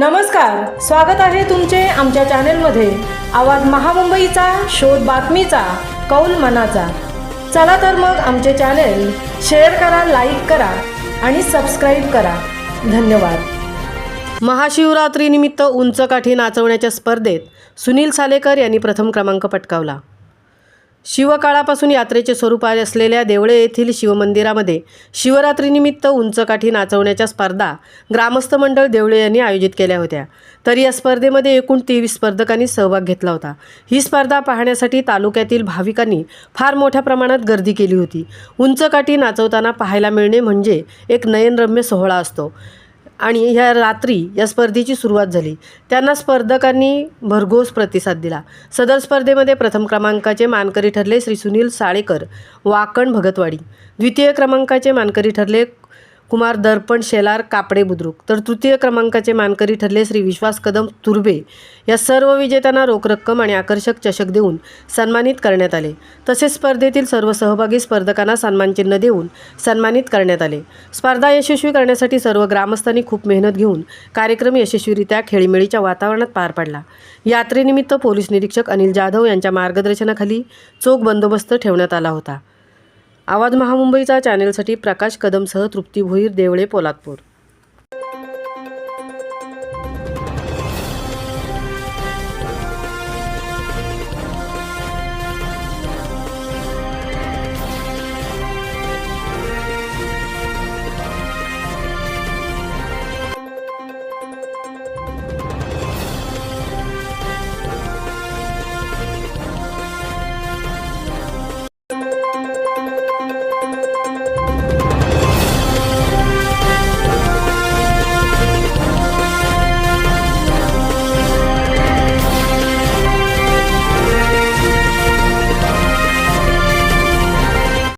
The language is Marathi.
नमस्कार स्वागत आहे तुमचे आमच्या चॅनेलमध्ये. आवाज महामुंबईचा शोध बातमीचा कौल मनाचा. चला तर मग आमचे चॅनेल शेअर करा लाईक करा आणि सबस्क्राईब करा. धन्यवाद. महाशिवरात्रीनिमित्त उंच काठी नाचवण्याच्या स्पर्धेत सुनील सालेकर यांनी प्रथम क्रमांक पटकावला. शिवकाळापासून यात्रेचे स्वरूप असलेल्या देवळे येथील शिवमंदिरामध्ये शिवरात्रीनिमित्त उंचकाठी नाचवण्याच्या स्पर्धा ग्रामस्थ मंडळ देवळे यांनी आयोजित केल्या होत्या. तर या स्पर्धेमध्ये एकूण तेवीस स्पर्धकांनी सहभाग घेतला होता. ही स्पर्धा पाहण्यासाठी तालुक्यातील भाविकांनी फार मोठ्या प्रमाणात गर्दी केली होती. उंचकाठी नाचवताना पाहायला मिळणे म्हणजे एक नयनरम्य सोहळा असतो. आणि ह्या रात्री या स्पर्धेची सुरुवात झाली. त्यांना स्पर्धकांनी भरघोस प्रतिसाद दिला. सदर स्पर्धेमध्ये प्रथम क्रमांकाचे मानकरी ठरले श्री सुनील साळेकर वाकण भगतवाडी. द्वितीय क्रमांकाचे मानकरी ठरले कुमार दर्पण शेलार कापडे बुद्रुक. तर तृतीय क्रमांकाचे मानकरी ठरले श्री विश्वास कदम तुर्बे या सर्व विजेत्यांना रोख रक्कम आणि आकर्षक चषक देऊन सन्मानित करण्यात आले. तसेच स्पर्धेतील सर्व सहभागी स्पर्धकांना सन्मानचिन्ह देऊन सन्मानित करण्यात आले. स्पर्धा यशस्वी करण्यासाठी सर्व ग्रामस्थांनी खूप मेहनत घेऊन कार्यक्रम यशस्वीरित्या खेळीमेळीच्या वातावरणात पार पडला. यात्रेनिमित्त पोलीस निरीक्षक अनिल जाधव यांच्या मार्गदर्शनाखाली चोख बंदोबस्त ठेवण्यात आला होता. आवाज महामुंबईचा चॅनेलसाठी प्रकाश कदमसह तृप्ती भोईर देवळे पोलादपूर.